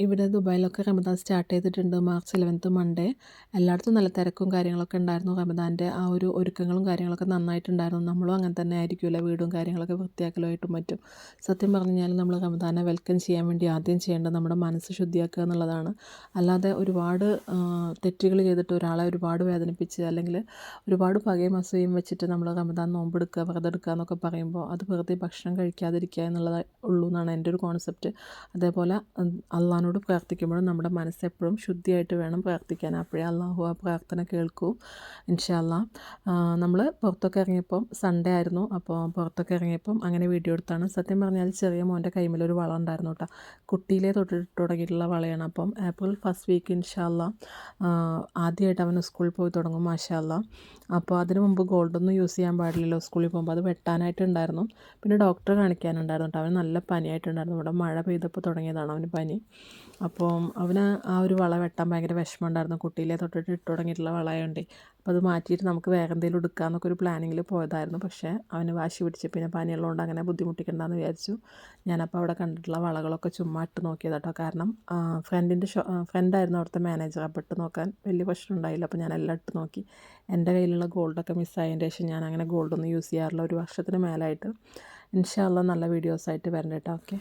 ഇവിടെ ദുബായിലൊക്കെ റമദാൻ സ്റ്റാർട്ട് ചെയ്തിട്ടുണ്ട്. മാർച്ച് ഇലവൻത്ത് മൺഡേ എല്ലായിടത്തും നല്ല തിരക്കും കാര്യങ്ങളൊക്കെ ഉണ്ടായിരുന്നു. റമദാന്റെ ആ ഒരു ഒരുക്കങ്ങളും കാര്യങ്ങളൊക്കെ നന്നായിട്ടുണ്ടായിരുന്നു. നമ്മളും അങ്ങനെ തന്നെ ആയിരിക്കുമല്ലോ വീടും കാര്യങ്ങളൊക്കെ വൃത്തിയാക്കലുമായിട്ടും മറ്റും. സത്യം പറഞ്ഞു കഴിഞ്ഞാൽ നമ്മൾ റമദാനെ വെൽക്കം ചെയ്യാൻ വേണ്ടി ആദ്യം ചെയ്യേണ്ടത് നമ്മുടെ മനസ്സ് ശുദ്ധിയാക്കുക എന്നുള്ളതാണ്. അല്ലാതെ ഒരുപാട് തെറ്റുകൾ ചെയ്തിട്ട് ഒരാളെ ഒരുപാട് വേദനിപ്പിച്ച് അല്ലെങ്കിൽ ഒരുപാട് പകയും അസൂയും വെച്ചിട്ട് നമ്മൾ റമദാൻ നോമ്പെടുക്കുക വ്രതെടുക്കുക എന്നൊക്കെ പറയുമ്പോൾ അത് വെറുതെ ഭക്ഷണം കഴിക്കാതിരിക്കുക എന്നുള്ളത് ഉള്ളൂ എന്നാണ് എന്റെ ഒരു കോൺസെപ്റ്റ് അതേപോലെ അള്ളാഹ് അള്ളാഹിനോട് പ്രാർത്ഥിക്കുമ്പോഴും നമ്മുടെ മനസ്സെപ്പോഴും ശുദ്ധിയായിട്ട് വേണം പ്രാർത്ഥിക്കാൻ. അപ്പോഴേ അള്ളാഹു ആ പ്രാർത്ഥന കേൾക്കൂ. ഇൻഷാല്ല നമ്മൾ പുറത്തൊക്കെ ഇറങ്ങിയപ്പം സൺഡേ ആയിരുന്നു. അപ്പോൾ പുറത്തൊക്കെ ഇറങ്ങിയപ്പം അങ്ങനെ വീഡിയോ എടുത്താണ്. സത്യം പറഞ്ഞാൽ ചെറിയ മോന്റെ ഒരു വള ഉണ്ടായിരുന്നു കേട്ടോ. കുട്ടിയിലെ തൊട്ടിട്ട് തുടങ്ങിയിട്ടുള്ള വളയാണ്. അപ്പം ഏപ്രിൽ ഫസ്റ്റ് വീക്ക് ഇൻഷാല്ല ആദ്യമായിട്ട് അവൻ സ്കൂളിൽ പോയി തുടങ്ങും മാഷാല്ല അപ്പോൾ അതിന് മുമ്പ് ഗോൾഡൊന്നും യൂസ് ചെയ്യാൻ പാടില്ലല്ലോ സ്കൂളിൽ പോകുമ്പോൾ അത് വെട്ടാനായിട്ടുണ്ടായിരുന്നു പിന്നെ ഡോക്ടറെ കാണിക്കാനുണ്ടായിരുന്നു കേട്ടോ. അവന് നല്ല പനിയായിട്ടുണ്ടായിരുന്നു. ഇവിടെ മഴ പെയ്തപ്പോൾ തുടങ്ങിയതാണ് അവന് പനി. അപ്പോൾ അവന് ആ ഒരു വള വെട്ടാൻ ഭയങ്കര വിഷമമുണ്ടായിരുന്നു. കുട്ടിയിലെ തൊട്ടിട്ട് ഇട്ട് തുടങ്ങിയിട്ടുള്ള വളയുണ്ട്. അപ്പോൾ അത് മാറ്റിയിട്ട് നമുക്ക് വേറെ എന്തെങ്കിലും എടുക്കാമെന്നൊക്കെ ഒരു പ്ലാനിങ്ങിൽ പോയതായിരുന്നു. പക്ഷേ അവന് വാശി പിടിച്ച്. പിന്നെ പനിയുള്ളതുകൊണ്ട് അങ്ങനെ ബുദ്ധിമുട്ടിക്കണ്ടെന്ന് വിചാരിച്ചു. ഞാനപ്പോൾ അവിടെ കണ്ടിട്ടുള്ള വളകളൊക്കെ ചുമ്മാ ഇട്ട് നോക്കിയത് കേട്ടോ കാരണം ഫ്രണ്ടിന്റെ ഷോ ഫ്രണ്ടായിരുന്നു അവിടുത്തെ മാനേജർ അപ്പോൾ ഇട്ട് നോക്കാൻ വലിയ പ്രശ്നം ഉണ്ടായില്ല. അപ്പോൾ ഞാൻ എല്ലാം ഇട്ട് നോക്കി. എന്റെ കയ്യിലുള്ള ഗോൾഡൊക്കെ മിസ്സായതിന്റെ ശേഷം ഞാൻ അങ്ങനെ ഗോൾഡൊന്നും യൂസ് ചെയ്യാറില്ല. ഒരു വർഷത്തിന് മേലായിട്ട്. ഇൻഷാല്ല നല്ല വീഡിയോസായിട്ട് വരണ്ട കേട്ടോ ഓക്കെ